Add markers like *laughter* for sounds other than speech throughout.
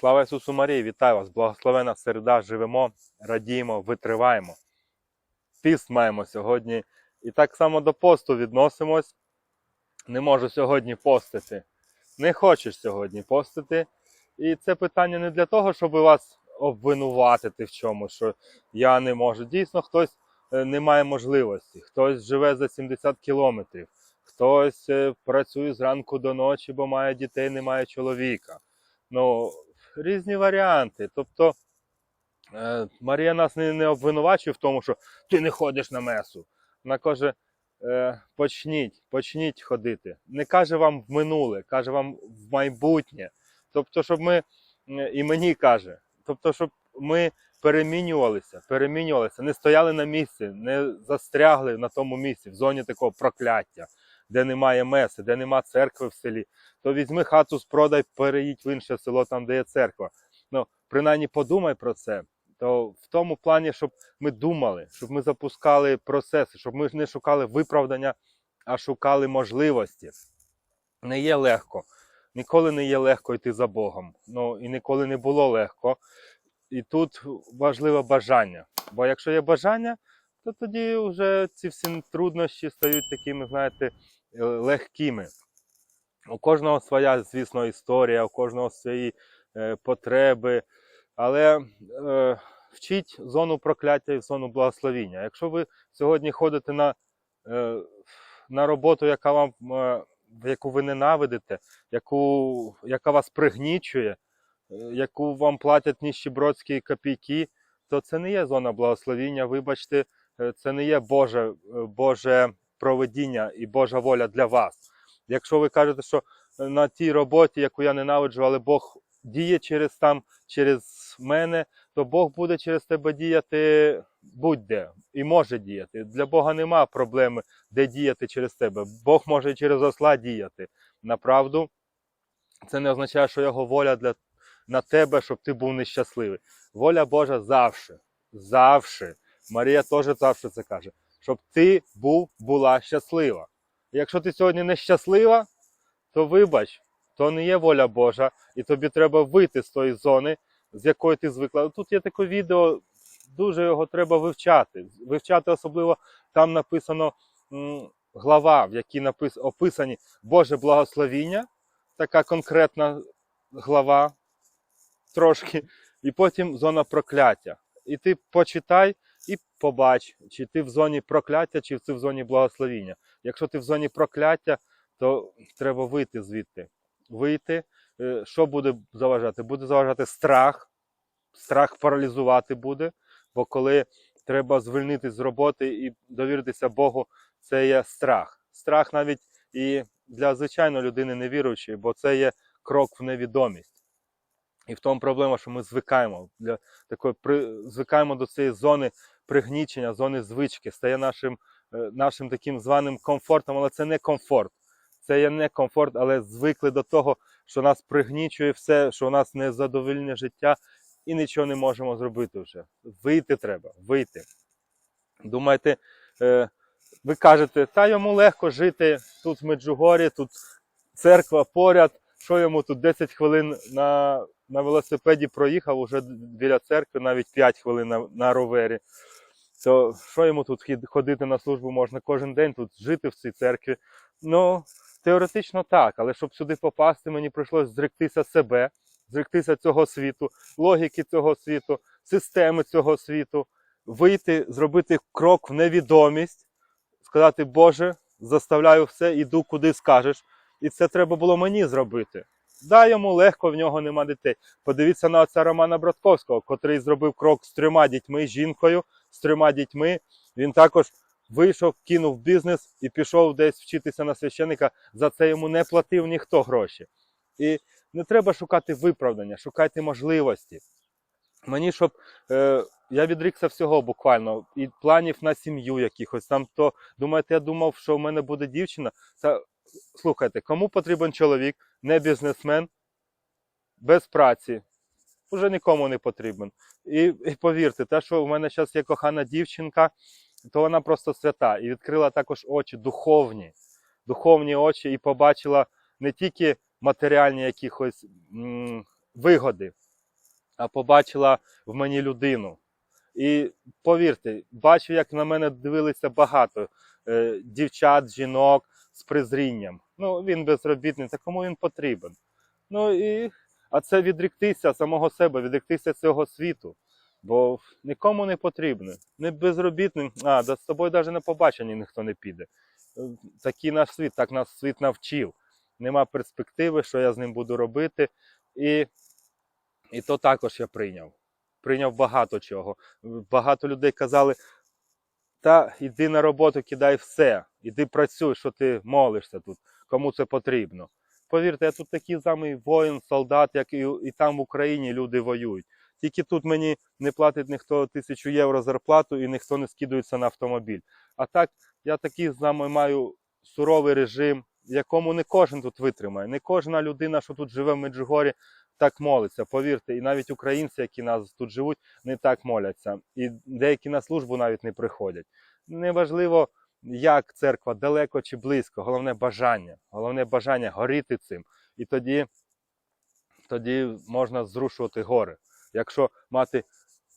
Слава Ісусу Марії, вітаю вас! Благословена середа, живемо, радіємо, витриваємо. Піст маємо сьогодні. І так само до посту відносимось. Не можу сьогодні постити. Не хочеш сьогодні постити. І це питання не для того, щоб вас обвинуватити в чомусь, що я не можу. Дійсно, хтось е, не має можливості, хтось живе за 70 кілометрів, хтось е, працює зранку до ночі, бо має дітей, не має чоловіка. Ну, різні варіанти. Тобто е, Марія нас не, не обвинувачує в тому, що ти не ходиш на месу. Вона каже: е, почніть, почніть ходити. Не каже вам в минуле, каже вам в майбутнє. Тобто, щоб ми, і мені каже, тобто, щоб ми перемінювалися, перемінювалися, не стояли на місці, не застрягли на тому місці, в зоні такого прокляття, де немає меси, де нема церкви в селі то візьми хату спродай, переїдь в інше село, там, де є церква. Ну, принаймні подумай про це. То в тому плані, щоб ми думали, щоб ми запускали процеси, щоб ми не шукали виправдання, а шукали можливості. Не є легко. Ніколи не є легко йти за Богом. Ну і ніколи не було легко. І тут важливе бажання. Бо якщо є бажання, то тоді вже ці всі труднощі стають такими, знаєте, легкими. У кожного своя, звісно, історія, у кожного свої е, потреби. Але е, вчіть зону прокляття і зону благословіння. Якщо ви сьогодні ходите на, е, на роботу, яка вам, е, яку ви ненавидите, яку, яка вас пригнічує, е, яку вам платять ніщебродські копійки, то це не є зона благословіння. Вибачте, е, це не є Боже, е, Боже проведіння і Божа воля для вас. Якщо ви кажете, що на тій роботі, яку я ненавиджу, але Бог діє через там, через мене, то Бог буде через тебе діяти будь-де і може діяти. Для Бога нема проблеми, де діяти через тебе. Бог може і через осла діяти. Направду, це не означає, що його воля для, на тебе, щоб ти був нещасливий. Воля Божа завжди, завжди. Марія теж завжди це каже, щоб ти був, була щаслива. Якщо ти сьогодні нещаслива, то вибач, то не є воля Божа, і тобі треба вийти з тої зони, з якої ти звикла. Тут є таке відео, дуже його треба вивчати. Вивчати особливо там написано глава, в якій напис, описані Боже благословіння, така конкретна глава трошки, і потім зона прокляття. І ти почитай і побач, чи ти в зоні прокляття, чи ти в зоні благословіння. Якщо ти в зоні прокляття, то треба вийти звідти. Вийти. Е, Що буде заважати? Буде заважати страх. Страх паралізувати буде, бо коли треба звільнитися з роботи і довіритися Богу, це є страх. Страх навіть і для звичайної людини невіруючої, бо це є крок в невідомість. І в тому проблема, що ми звикаємо для такої при звикаємо до цієї зони пригнічення, зони звички, стає нашим, е, нашим таким званим комфортом, але це не комфорт. Це є не комфорт, але звикли до того, що нас пригнічує все, що у нас незадовільне життя, і нічого не можемо зробити вже. Вийти треба, вийти. Думаєте, е, ви кажете, та йому легко жити тут в Меджугорі, тут церква поряд, що йому тут 10 хвилин на, на велосипеді проїхав, уже біля церкви, навіть 5 хвилин на, на ровері. То що йому тут ходити на службу можна кожен день тут жити в цій церкві? Ну, теоретично так, але щоб сюди попасти, мені прийшлося зректися себе, зректися цього світу, логіки цього світу, системи цього світу, вийти, зробити крок в невідомість, сказати, Боже, заставляю все, іду куди скажеш. І це треба було мені зробити. Да, йому легко, в нього нема дітей. Подивіться на отця Романа Братковського, котрий зробив крок з трьома дітьми, жінкою, з трьома дітьми. Він також вийшов, кинув бізнес і пішов десь вчитися на священика. За це йому не платив ніхто гроші. І не треба шукати виправдання, шукайте можливості. Мені, щоб е, я відрікся всього буквально, і планів на сім'ю якихось. Там то думаєте, я думав, що в мене буде дівчина. Та слухайте, кому потрібен чоловік, не бізнесмен, без праці. Уже нікому не потрібен. І, і повірте, те, що в мене зараз є кохана дівчинка, то вона просто свята. І відкрила також очі духовні, духовні очі, і побачила не тільки матеріальні якихось м, вигоди, а побачила в мені людину. І повірте, бачу, як на мене дивилися багато е, дівчат, жінок з презрінням. Ну, він безробітний, та кому він потрібен? Ну і а це відріктися самого себе, відріктися цього світу. Бо нікому не потрібно. Не безробітним, а да з тобою навіть на побачення ніхто не піде. Е, Такий наш світ, так нас світ навчив. Нема перспективи, що я з ним буду робити. І, і то також я прийняв. Прийняв багато чого. Багато людей казали: та йди на роботу, кидай все, іди працюй, що ти молишся тут, кому це потрібно. Повірте, я тут такий самий воїн, солдат, як і, і там в Україні люди воюють. Тільки тут мені не платить ніхто тисячу євро зарплату і ніхто не скидується на автомобіль. А так, я такий з маю суровий режим, якому не кожен тут витримає. Не кожна людина, що тут живе в Меджугорі, так молиться. Повірте, і навіть українці, які нас тут живуть, не так моляться. І деякі на службу навіть не приходять. Неважливо, як церква, далеко чи близько, головне бажання. Головне бажання горіти цим. І тоді, тоді можна зрушувати гори. Якщо мати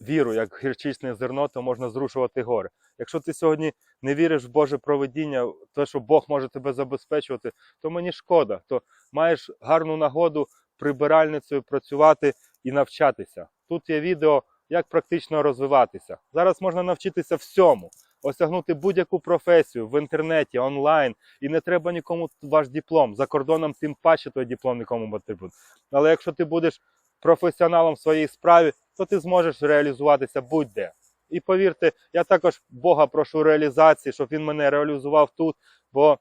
віру, як гірчичне зерно, то можна зрушувати гори. Якщо ти сьогодні не віриш в Боже проведіння, те, що Бог може тебе забезпечувати, то мені шкода. То маєш гарну нагоду прибиральницею працювати і навчатися. Тут є відео, як практично розвиватися. Зараз можна навчитися всьому, осягнути будь-яку професію в інтернеті, онлайн, і не треба нікому ваш диплом. За кордоном тим паче той диплом нікому потрібен. Але якщо ти будеш професіоналом в своїй справі, то ти зможеш реалізуватися будь-де. І повірте, я також Бога прошу реалізації, щоб він мене реалізував тут, бо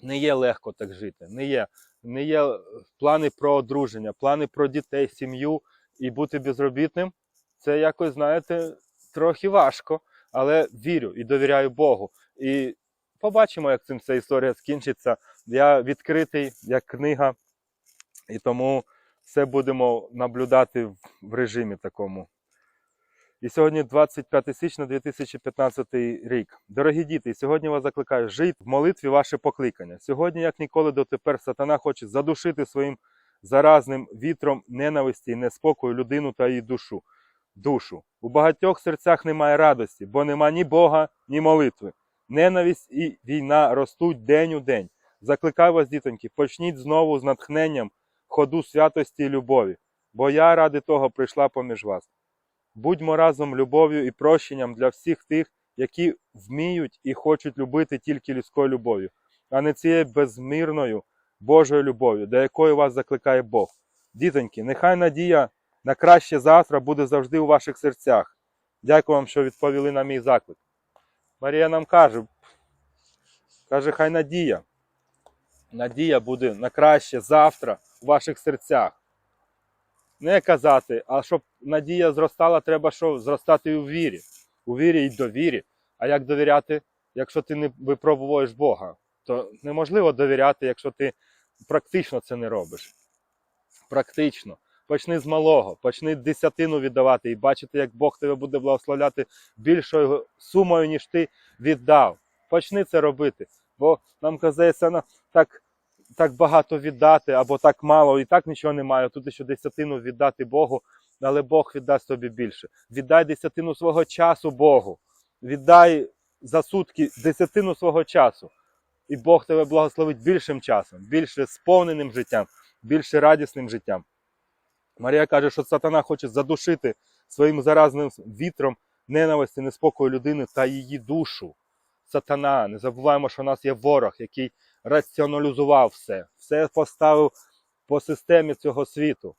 не є легко так жити. Не є. Не є плани про одруження, плани про дітей, сім'ю і бути безробітним. Це якось, знаєте, трохи важко, але вірю і довіряю Богу. І побачимо, як цим ця історія скінчиться. Я відкритий як книга, і тому все будемо наблюдати в- режимі такому. І сьогодні 25 січня 2015 рік. Дорогі діти, сьогодні вас закликаю жити в молитві ваше покликання. Сьогодні, як ніколи дотепер, сатана хоче задушити своїм заразним вітром ненависті і неспокою людину та її душу. душу. У багатьох серцях немає радості, бо нема ні Бога, ні молитви. Ненависть і війна ростуть день у день. Закликаю вас, дітоньки, почніть знову з натхненням ходу святості і любові, бо я ради того прийшла поміж вас. Будьмо разом любов'ю і прощенням для всіх тих, які вміють і хочуть любити тільки людською любов'ю, а не цією безмірною Божою любов'ю, до якої вас закликає Бог. Дітоньки, нехай надія на краще завтра буде завжди у ваших серцях. Дякую вам, що відповіли на мій заклик. Марія нам каже, каже, хай надія. Надія буде на краще завтра у ваших серцях не казати, а щоб надія зростала, треба що зростати у вірі. У вірі і довірі. А як довіряти, якщо ти не випробуєш Бога? То неможливо довіряти, якщо ти практично це не робиш. Практично. Почни з малого, почни десятину віддавати і бачити, як Бог тебе буде благословляти більшою сумою, ніж ти віддав. Почни це робити. Бо нам казається, так так багато віддати або так мало, і так нічого немає. Тут ще десятину віддати Богу, але Бог віддасть тобі більше. Віддай десятину свого часу Богу. Віддай за сутки десятину свого часу. І Бог тебе благословить більшим часом, більше сповненим життям, більше радісним життям. Марія каже, що сатана хоче задушити своїм заразним вітром ненависті, неспокою людини та її душу. Сатана, не забуваємо, що у нас є ворог, який раціоналізував все, все поставив по системі цього світу.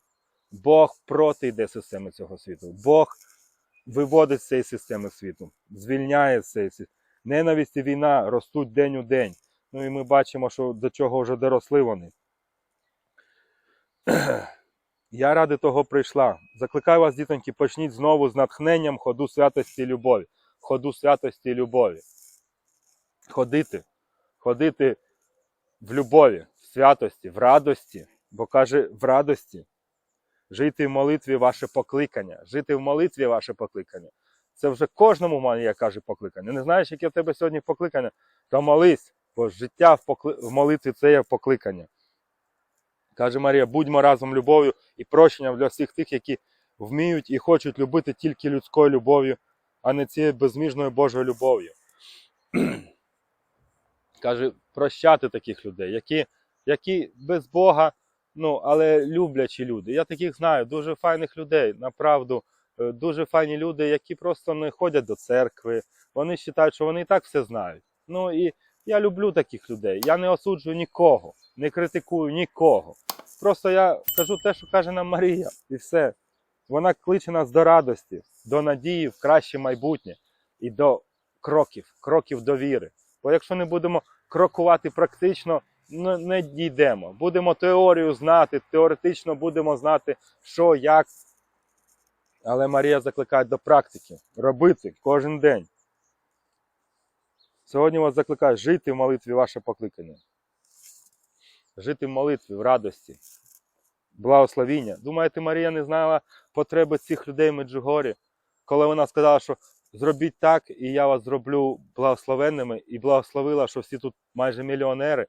Бог проти йде системи цього світу. Бог виводить з цієї системи світу, звільняє з цієї. Ненависть і війна ростуть день у день. Ну і ми бачимо, що до чого вже доросли вони. *clears throat* Я ради того прийшла. Закликаю вас, дітоньки, почніть знову з натхненням ходу святості і любові. Ходу святості і любові. Ходити. Ходити в любові, в святості, в радості, бо каже в радості. Жити в молитві ваше покликання. Жити в молитві ваше покликання. Це вже кожному має каже покликання. Не знаєш, яке в тебе сьогодні покликання, то молись, бо життя в, покли... в молитві це є покликання. Каже Марія, будьмо разом любов'ю і прощенням для всіх тих, які вміють і хочуть любити тільки людською любов'ю, а не цією безміжною Божою любов'ю. *clears throat* Каже, прощати таких людей, які, які без Бога, ну, але люблячі люди. Я таких знаю, дуже файних людей, направду, е, дуже файні люди, які просто не ходять до церкви. Вони вважають, що вони і так все знають. Ну і я люблю таких людей. Я не осуджую нікого, не критикую нікого. Просто я кажу те, що каже нам Марія, і все. Вона кличе нас до радості, до надії в краще майбутнє і до кроків, кроків до віри. Бо якщо не будемо крокувати практично, ну, не дійдемо. Будемо теорію знати, теоретично будемо знати, що, як. Але Марія закликає до практики, робити кожен день. Сьогодні вас закликаю жити в молитві ваше покликання. Жити в молитві, в радості, благословіння. Думаєте, Марія не знала потреби цих людей в Меджугорі, коли вона сказала, що зробіть так, і я вас зроблю благословенними, і благословила, що всі тут майже мільйонери,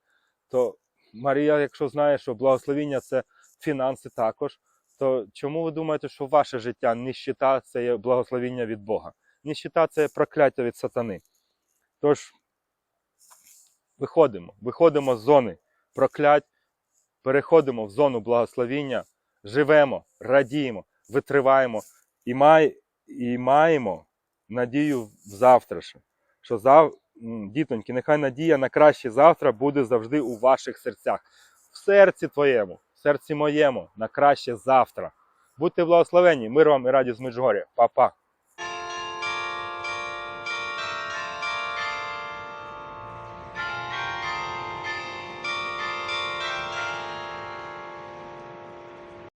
то Марія, якщо знає, що благословіння це фінанси також, то чому ви думаєте, що ваше життя ніщита це є благословіння від Бога? Ніщита це прокляття від сатани. Тож виходимо, виходимо з зони проклять, переходимо в зону благословіння, живемо, радіємо, витриваємо і, май, і маємо надію в завтраше. Що зав... дітоньки, нехай надія на краще завтра буде завжди у ваших серцях. В серці твоєму, в серці моєму, на краще завтра. Будьте благословені, мир вам і радість з. Па-па.